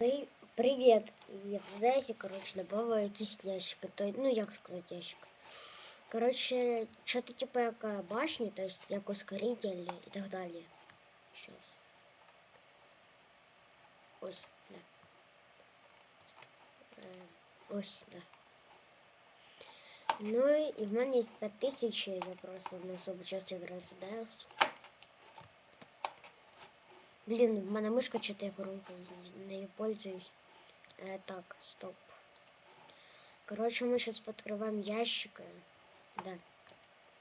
При... Привет! Я знаете, короче, добавила ящики. То, ну, як сказати ящик. Короче, что-то типа як башни, то есть як ускоритель и так далее. Сейчас. Ось, да. Е, Ось, да. Ну и в мене є 5000, я просто не особо часто играю в DLS. Блин, в мене мишка что-то я громко нею пользуюсь. Э, так, стоп. Короче, мы сейчас подкрываем ящики. Да,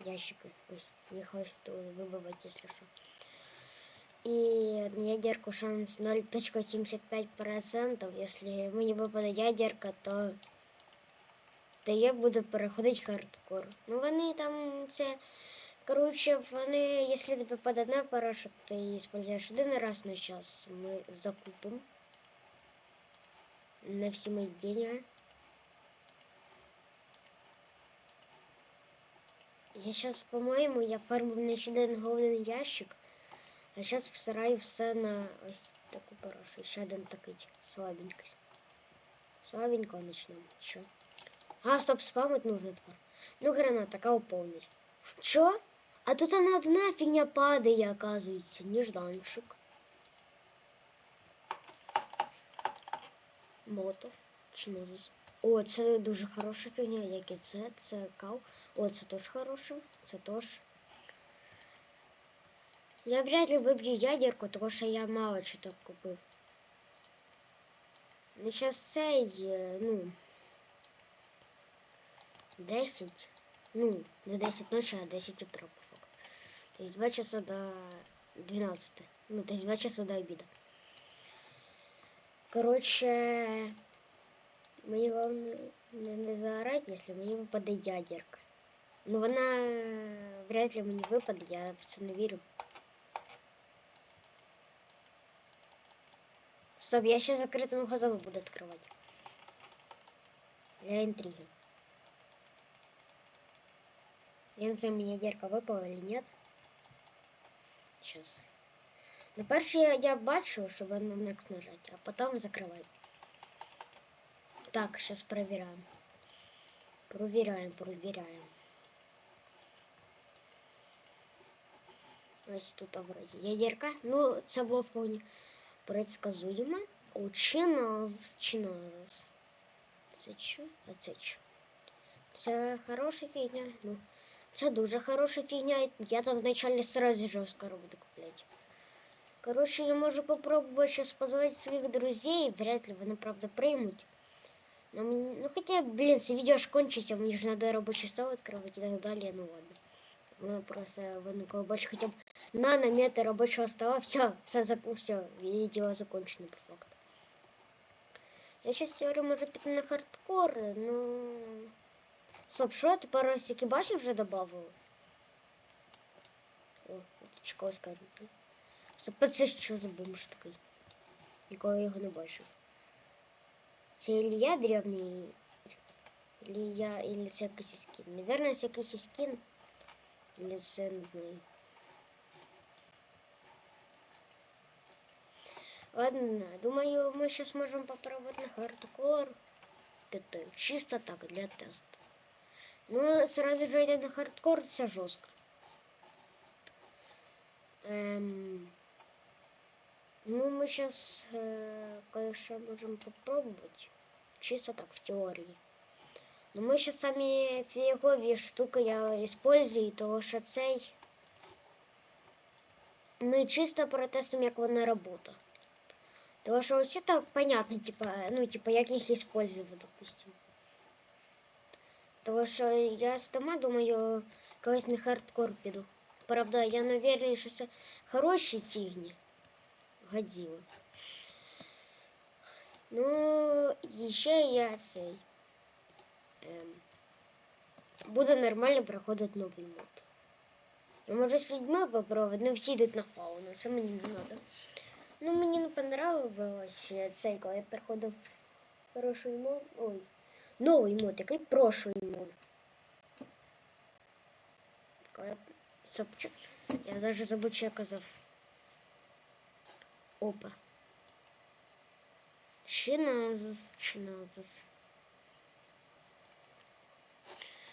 ящики. Ось, їх ось тут вибивати, якщо що. І ядерку шанс 0.75%. Якщо мені випаде ядерка, то то я буду переходити хардкор. Ну вони там це. Короче, вони, якщо тобі випаде одна параша, ти її используєш один раз на час. Ми закупимо. На всі мої деньги. Я сейчас, по-моєму, я фармив на ще один голden ящик, а зараз всираю все на ось таку парашу. Ще один такий слабенький. Слабенького начнем. Що? А, стоп, спамить нужно тепер. Ну, граната, кого повнить. Що? А тут она одна фигня падає, оказывается, нежданчик. Мотов. Чинозис. О, це дуже хороша фігня, як і це, це кав. О, це теж хороше, це теж. Я вряд ли виб'ю ядерку, тому що я мало що так купив. Ну, зараз цей, е, ну. 10. Ну, не 10 ночи, а 10 утра по факту. То есть 2 часа до 12. Ну, то есть 2 часа до обеда. Короче, мені головне не, не заорать, якщо мені випаде ядерка. Ну вона вряд ли мені випаде, я в це не вірю. Стоп, я ще закритими глазами буду відкривати. Для интриги. Я не знаю, мне дерка выпала или нет. Сейчас. Ну, перше я, я бачу, щоб на next нажать, а потом закрывай. Так, сейчас проверяем. Проверяем, проверяем. Ось тут вроді ядерка. Ну, це було вполне предсказуемо. О, чиназ, чиназ. Це що? А це що? Це хороша фігня. Ну, це дуже хороша фігня. Я там вначале сразу жестко буду куплять. Короче, я можу попробовать сейчас позвать своих друзей. Вряд ли вони, правда, приймуть. Ну, ну хотя, блин, це відео ж кончиться, мені ж надо робочий стол відкривати і так далі, ну ладно. Ну просто виникло бачу хоча б нанометр робочого стола, все, все, все, відео закончено по факту. Я сейчас теорию можу піти на хардкор, ну... Стоп, що ти паросики бачив вже добавив? О, чекав скажу. Стоп, а це що за бомж такий? Ніколи його не бачив. Це Ілля древній? Или я, или це якийсь скін? Наверное, це якийсь скін. Или це, не знаю. Ладно, думаю, мы сейчас можем попробовать на хардкор. Это чисто так, для теста. Ну, сразу же это на хардкор, все жестко. Эм... Ну, мы сейчас, э, конечно, можем попробовать. Чисто так, в теории. Но мы сейчас сами фигові штуки я использую, того що цей... Ми чисто протестуємо, як вона робота. Тому що ось так понятно, типа, ну, типа, як їх использую, допустим. Тому що я сама думаю, колись на хардкор піду. Правда, я наверное, що це хороші фігні. Годзilla. Ну, і ще я цей. Ем, буду нормально проходити новий мод. Я можу з людьми попробувати, но всі йдуть на фауну, це мені не треба. Ну, мені не понравилось цей, коли я переходив хороший мод. Ой. Новий мод, який прошлий мод. Я даже забув, що я казав. Опа. Чиназис, чиназис.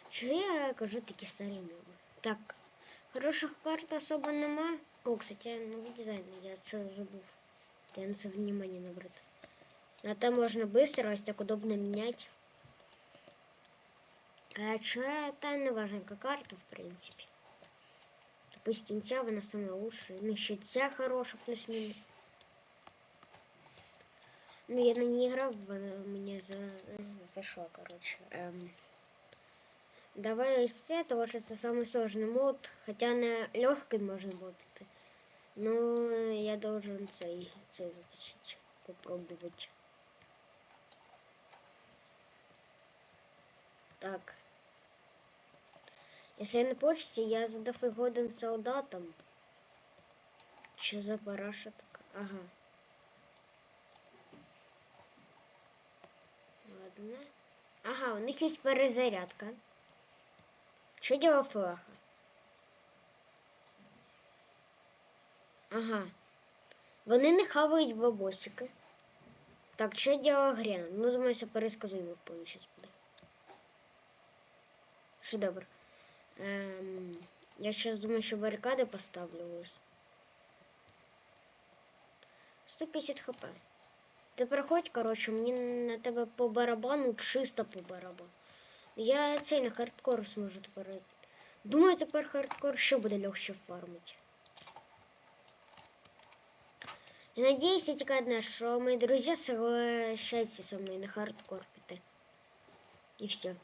Чого я кажу такі старі мови? Так, хороших карт особо нема. О, кстати, новий дизайн, я це забув. Я на це внимание не обратив. А там можно быстро, ось так удобно менять. Че это не важненькая карта, в принципе. Допустим, ця вона самая лучшая. Ну, ще ця хороша, плюс-минус. Ну, я на ней играл, меня за... зашло, короче. Эм... Давай из этого, что это самый сложный мод, хотя на легкий можно піти. Но я должен цей, цей заточить, попробовать. Так. Если на почте, я за дофигодным солдатом. Что за параша такая? Ага. Ладно. Ага, у них есть перезарядка. Що діло флаха? Ага. Вони не хавають бабосики. Так, що діло Грена? Ну, думаю, пересказуємо повністю буде. Шедевр. Ем, я сейчас думаю, що баррикады поставлю ось. 150 хп. Ти проходь, короче, мені на тебе по барабану чисто по барабану. Я цей на хардкор зможу тепер. Думаю, тепер хардкор ще буде легше фармити. Я надеюсь, тільки одне, що мої друзі соглашаються со мною на хардкор піти. І все.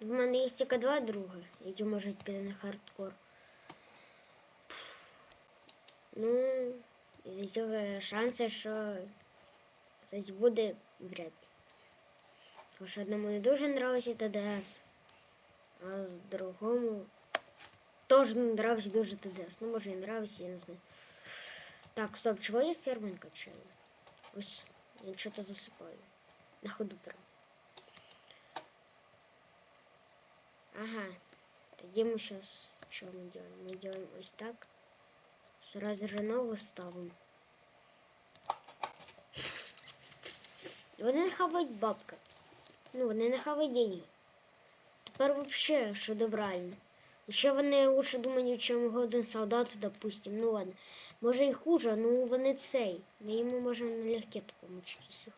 В мене є тільки два друга, які можуть піти на хардкор. Ну, із-за цього шанси, що хтось буде вряд ли. Тому що одному не дуже нравиться ТДС, а з другому теж не нравится дуже ТДС. Ну, може і нравится, я не знаю. Так, стоп, чого я фермень качаю? Ось, я что-то засыпаю. На ходу прям. Ага. Тоді мы сейчас что мы делаем? Мы делаем ось так. Сразу же новую ставим. Вони не хавають бабка. Ну, вони не хавають її. Тепер вообще шедеврально. Еще вони лучше думають, чем Голден Солдат, допустим. Ну ладно. Може і хуже, ну вони цей. Ми йому можемо налегке помучитися.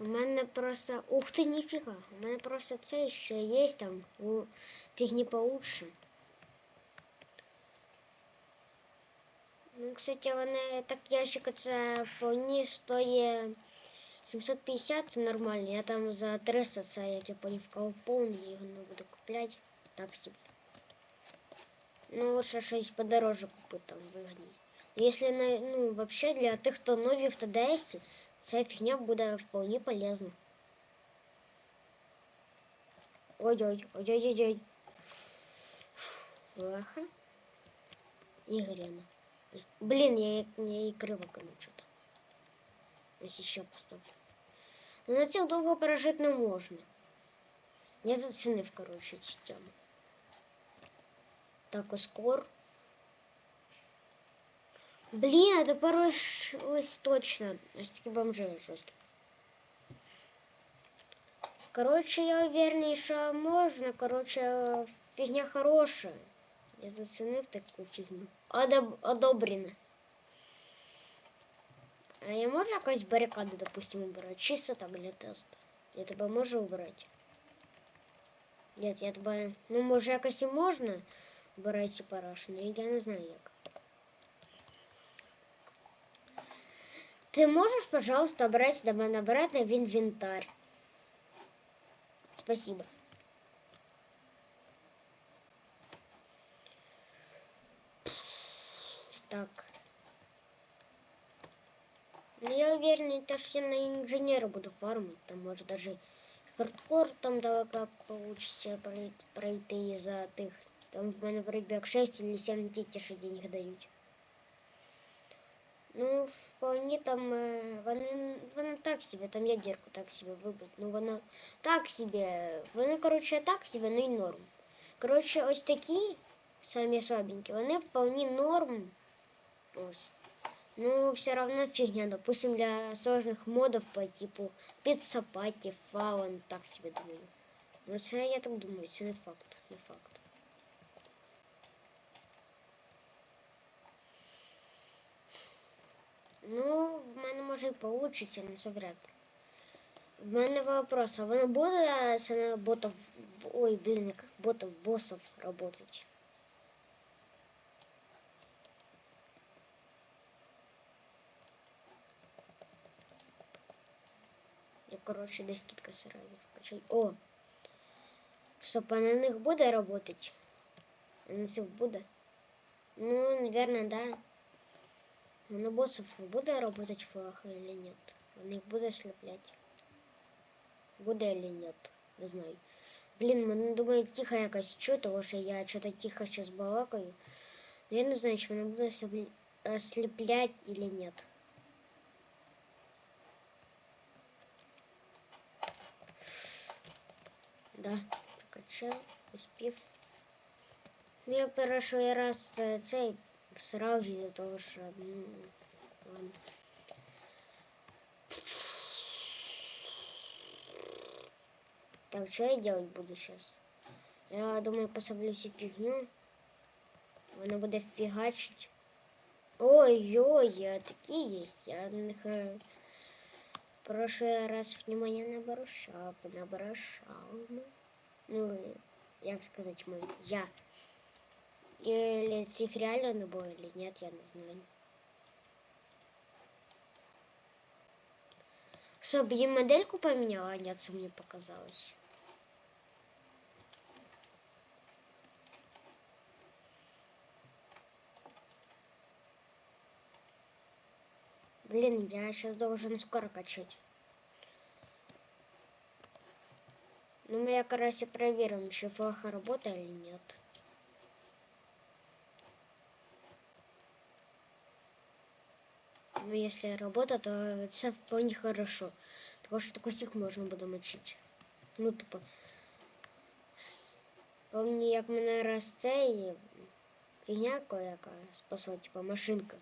У мене просто... Ух ти, ніфіга. У мене просто цей ще є там. У фігні получше. Ну, кстати, вони так ящик це вполне стоїть 750, це нормально. Я там за 300 це, як я поняв, повний, я його не буду купляти. Так собі. Ну, лучше щось подороже купити там вигідні. Если на, ну, вообще для тих, хто нові в ТДС, ця фігня буде вполне полезна. Ой-ой, ой-ой-ой-ой. Плохо. И грена. Блин, я, я и криво что-то. Если еще поставлю. Но на цих довго пережити не можна. Я зацінив, коротше, цю тему. Так, ускор. Блін, а тепер ось, ось точно. Ось такі бомжи жорсткі. Короче, я уверен, що можна. Короче, фігня хороша. Я зацінив таку фігню. Одоб... Одобрено. А я можу якось баррикады, допустим, убрать? Чисто так для теста. Я тебе можу убрать? Нет, я тебе... Ну, може якось і можна убирати цю парашу, але я не знаю як. Ты можешь, пожалуйста, брать до мене обратно в инвентарь? Спасибо. Так. Ну, я уверен, что я на инженера буду фармить. Там, может, даже хардкор там далеко получится пройти за тих. Там в мене вроде 6 или 7 дітей, що денег дають. Ну, вполне там, вони, вони так себе, там ядерку так себе вибить. Ну, вона так себе, вони, короче, так себе, ну і норм. Коротше, ось такі самі слабенькі, вони вполне норм. Ось. Ну, все равно фигня. Допустим, для сложных модов по типу підсапатів, фаун, так себе думаю. Ну, це я так думаю, це не факт, не факт. Ну, в мене може і получиться, не совряд. В мене вопрос, а воно буде на ботов, ой, блін, як ботов, боссов работать? Я, коротше, десь скидка сразу скачай. О! Стоп, а на них буде работать? А на цих буде? Ну, наверное, да. На боссов буде работать флаг или нет? Он их буде слеплять? Буде или нет? Не знаю. Блін, мене думаю, тихо якось чую, тому що я что-то тихо сейчас балакаю. Но я не знаю, чи мене буде слепля- ослеплять или нет. Да, прокачав, успів. Ну, я перший раз е, цей всрав із-за того, що... Ну, ладно. Так, что я делать буду сейчас? Я думаю, пособлю всю фигню. Вона буде фігачить. Ой-ой, а такі есть. Я на них е, прошлый раз внимание не обращав, не обращав. Ну, як сказать мы, я. или цих реально не було, или нет, я не знаю. Чтобы я модельку поменяла, а нет, мне показалось. Блин, я сейчас должен скоро качать. Ну, мы и проверим, еще флаха работает или нет. если работа, то это вполне хорошо. Потому что такой стих можно буде мочить. Ну, тупо. Помні, як мене раз цей фігня яка спасла, типа машинка.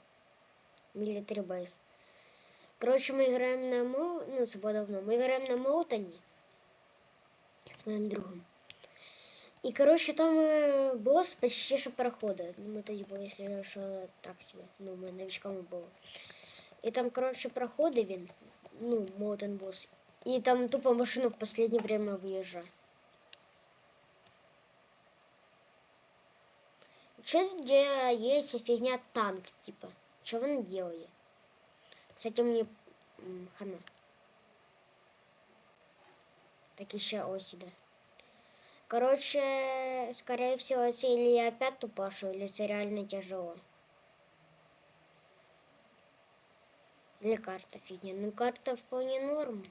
Military Base. Короче, мы играем на Мол... Ну, це було давно. Мы играем на Молтоні с моим другом. И, короче, там э, босс почти что проходит. Ну, мы тоді були, если что, так себе. Ну, ми новичками було. И там, короче, проходы він, ну, Молтон босс. И там тупо машина в последнее время выезжает. Че где есть фигня танк, типа? Он делает? С этим мне хана. Так еще оси, да. Короче, скорее всего, или я опять тупашу, или это реально тяжело. Или карта фигня. Ну, карта вполне норм.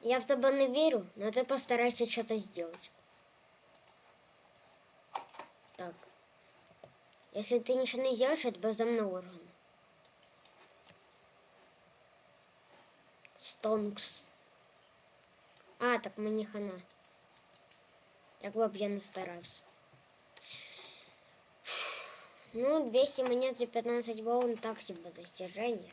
Я в тебя не верю, но ты постарайся что-то сделать. Так. Если ты ничего не сделаешь, я тебя сдам на орган. Стонкс. А, так мені хана. Би б я не старався. Ну, 200 монет за 15 волн так себе достижение.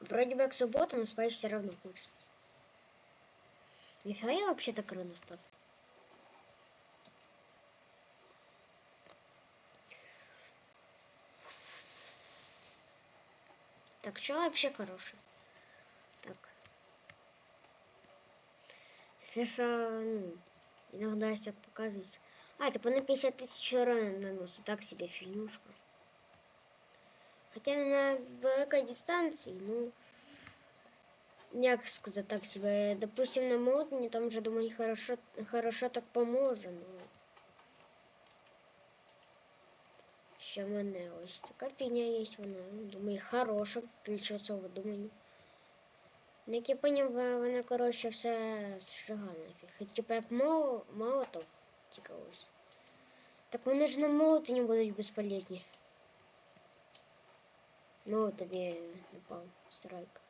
Вроде бы как суббота, но спать все равно хочется. Нифига я вообще так рано стал. Так, что вообще хороший? Так. Если что, ну, иногда так показывается. А, типа на 50 тысяч урона наносит. Так себе фильмушка. Хотя на великой дистанции, ну, як сказать так себе, допустим, на молотні, там же, думаю, хорошо, хорошо так поможе, ну. Ще в мене ось така фігня є, вона, думаю, хороша, ключовцова, думаю. Як я поняв, е, вона, коротше, все зжигає нафіг. І, Типа як мол, молотов, тільки ось. Так вони ж на молотині будуть безполезні. Ну, тобі напал страйк.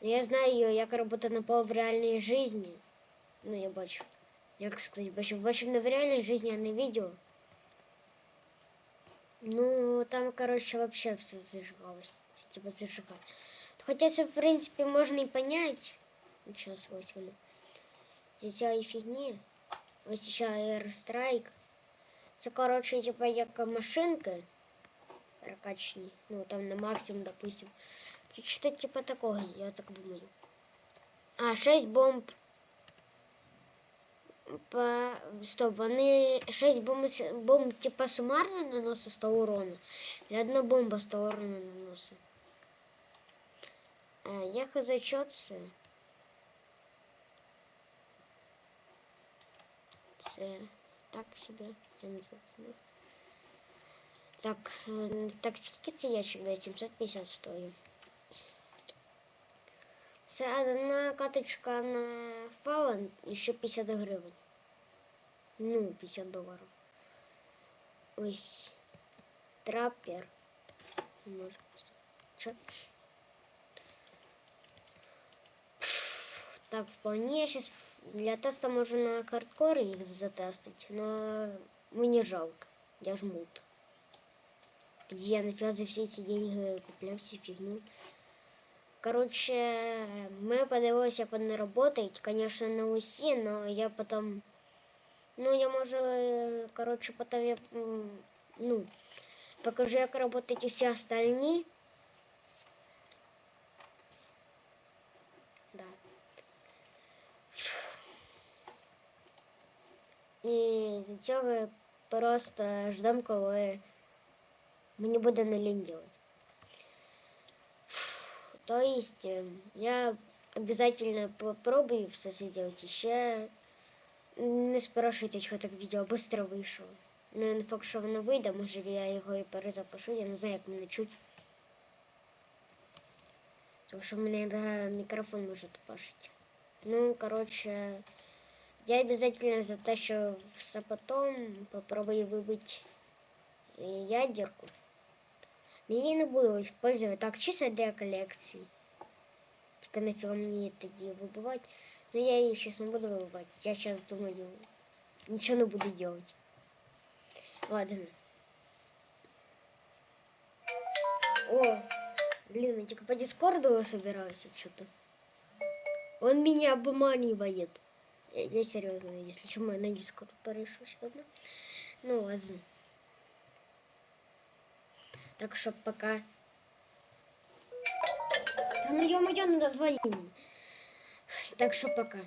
Я знаю, як робота напал в реальній житті. Ну, я бачу. Як сказати, бачу, бачу не в реальній житті, а не відео. Ну, там, короче, вообще все зажигалось. Це, Типа зажигать. Хотя це, в принципе, можно и понять. Ну, Сейчас, ось воно. Зі цієї фігні. Ось ще Airstrike. Це, короче, типа як машинки. Прокачні. Ну, там на максимум, допустим. Це что типа такого, я так думаю. А, 6 бомб. По... Стоп, вони 6 бомб, с- бомб типа сумарно наносить 100 урона. І одна бомба 100 урона наносить. А, я хз що це? Це так себе, я не зацінив. Так, е, так скільки це ящик дає? 750 стоїть. Це одна каточка на фаун і ще 50 гривень. Ну, 50 доларів. Ось. Траппер. Може? Так, вполне сейчас для теста можно на хардкоре их затестить, но мне жалко. Я жмут. Я нафига за все эти деньги купляв всю фигню. Короче, мы подивилися, як вони работають. Конечно, на усі, но я потом... Ну, я можу, е, короче, потом я, м, ну, покажу, як работають усі остальні. Да. І з цього просто ждем, коли мені буде не лінь делать. То есть э, я обязательно попробую все це сделать еще. Не спрашивайте, чого так відео быстро вийшло. Ну, не факт, що воно вийде, може я його і перезапишу, я не знаю, як мене чуть. Тому що в мене іноді мікрофон може тупашить. Ну, короче, я обязательно за те, що все потом попробую вибити е, ядерку. Но я не буду использовать так чисто для коллекции. Только нафиг мне такие выбывать. Но я ее сейчас не буду выбывать. Я сейчас думаю, ничего не буду делать. Ладно. О, блин, я только по дискорду собираюсь что-то. Он меня обманывает. Я, я серьезно, если что, мы на дискорд порешу сегодня. Ну ладно. Так что пока. Да ну ё-моё, надо звонить. Так что пока.